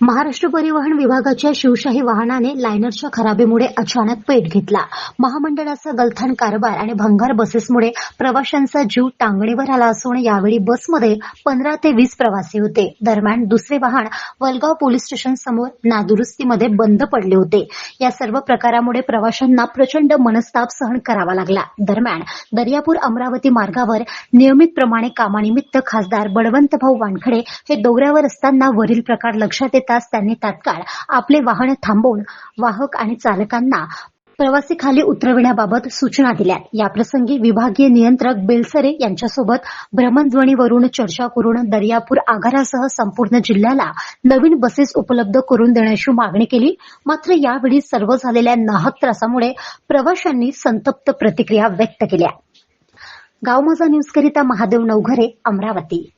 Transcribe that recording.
महाराष्ट्र परिवहन विभागाच्या शिवशाही वाहनाने लायनरच्या खराबीमुळे अचानक पेट घेतला. महामंडळाचा गलथान कारभार आणि भंगार बसेसमुळे प्रवाशांचा जीव टांगणीवर आला असून यावेळी बसमध्ये पंधरा ते वीस प्रवासी होते. दरम्यान दुसरे वाहन वलगाव पोलीस स्टेशन समोर नादुरुस्तीमध्ये बंद पडले होते. या सर्व प्रकारामुळे प्रवाशांना प्रचंड मनस्ताप सहन करावा लागला. दरम्यान दर्यापूर अमरावती मार्गावर नियमितप्रमाणे कामानिमित्त खासदार बळवंत भाऊ वानखडे हे दौऱ्यावर असताना वरील प्रकार लक्षात येत येताच त्यांनी तात्काळ आपले वाहन थांबवून वाहक आणि चालकांना प्रवासी खाली उतरविण्याबाबत सूचना दिल्या. याप्रसंगी विभागीय नियंत्रक बेलसरे यांच्यासोबत भ्रमणध्वनीवरून चर्चा करून दर्यापूर आगारासह संपूर्ण जिल्ह्याला नवीन बसेस उपलब्ध करून देण्याची मागणी केली. मात्र यावेळी सर्व झालेल्या नाहक त्रासामुळे प्रवाशांनी संतप्त प्रतिक्रिया व्यक्त केल्या. गावमजा न्यूजकरिता महादेव नवघरे अमरावती.